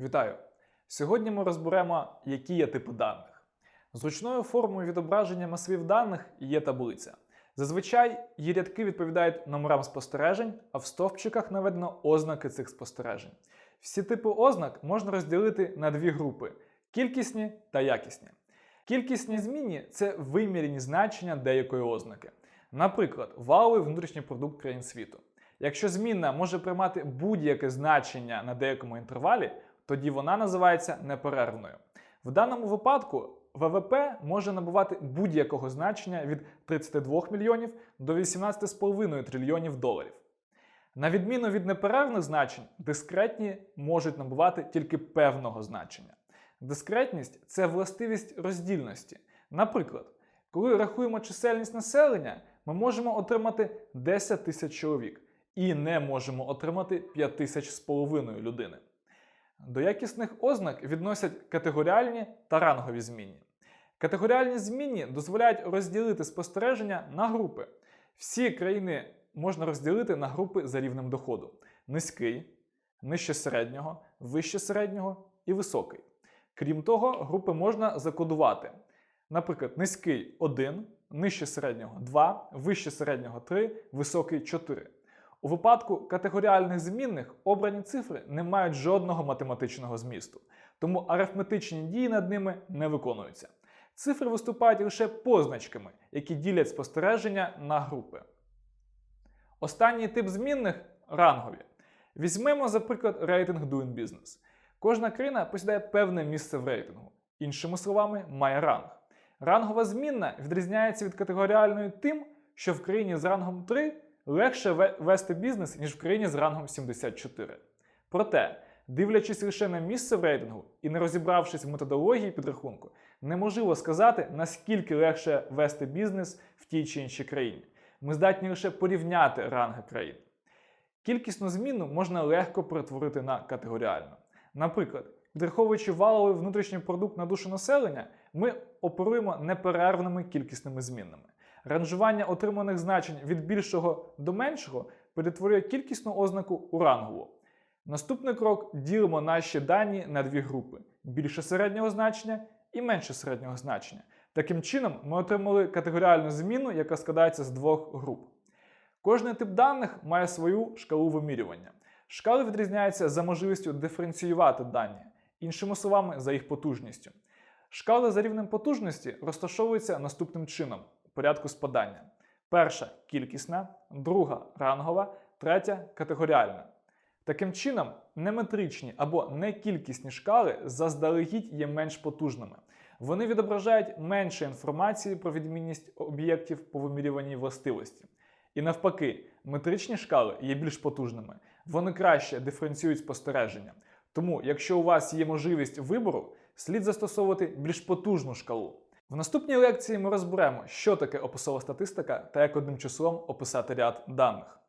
Вітаю! Сьогодні ми розберемо, які є типи даних. Зручною формою відображення масивів даних є таблиця. Зазвичай її рядки відповідають номерам спостережень, а в стовпчиках наведено ознаки цих спостережень. Всі типи ознак можна розділити на дві групи: кількісні та якісні. Кількісні змінні це вимірені значення деякої ознаки. Наприклад, валовий внутрішній продукт країн світу. Якщо змінна може приймати будь-яке значення на деякому інтервалі, тоді вона називається неперервною. В даному випадку ВВП може набувати будь-якого значення від 32 мільйонів до 18,5 трильйонів доларів. На відміну від неперервних значень, дискретні можуть набувати тільки певного значення. Дискретність це властивість роздільності. Наприклад, коли рахуємо чисельність населення, ми можемо отримати 10 тисяч чоловік і не можемо отримати 5 тисяч з половиною людини. До якісних ознак відносять категоріальні та рангові змінні. Категоріальні змінні дозволяють розділити спостереження на групи. Всі країни можна розділити на групи за рівнем доходу: низький, нижче середнього, вище середнього і високий. Крім того, групи можна закодувати. Наприклад, низький 1, нижче середнього 2, вище середнього 3, високий 4. У випадку категоріальних змінних обрані цифри не мають жодного математичного змісту, тому арифметичні дії над ними не виконуються. Цифри виступають лише позначками, які ділять спостереження на групи. Останній тип змінних рангові. Візьмемо, за приклад, рейтинг Doing Business. Кожна країна посідає певне місце в рейтингу, іншими словами, має ранг. Рангова змінна відрізняється від категоріальної тим, що в країні з рангом 3 легше вести бізнес, ніж в країні з рангом 74. Проте, дивлячись лише на місце в рейтингу і не розібравшись в методології підрахунку, неможливо сказати, наскільки легше вести бізнес в тій чи іншій країні. Ми здатні лише порівняти ранги країн. Кількісну зміну можна легко перетворити на категоріальну. Наприклад, підраховуючи валовий внутрішній продукт на душу населення, ми оперуємо неперервними кількісними змінними. Ранжування отриманих значень від більшого до меншого перетворює кількісну ознаку у рангову. Наступний крок ділимо наші дані на дві групи: більше середнього значення і менше середнього значення. Таким чином, ми отримали категоріальну зміну, яка складається з двох груп. Кожний тип даних має свою шкалу вимірювання. Шкали відрізняються за можливістю диференціювати дані, іншими словами, за їх потужністю. Шкали за рівнем потужності розташовуються наступним чином порядку спадання: перша кількісна, друга рангова, третя категоріальна. Таким чином, неметричні або некількісні шкали заздалегідь є менш потужними. Вони відображають менше інформації про відмінність об'єктів по вимірюваній властивості. І навпаки, метричні шкали є більш потужними, вони краще диференціюють спостереження. Тому, якщо у вас є можливість вибору, слід застосовувати більш потужну шкалу. В наступній лекції ми розберемо, що таке описова статистика та як одним числом описати ряд даних.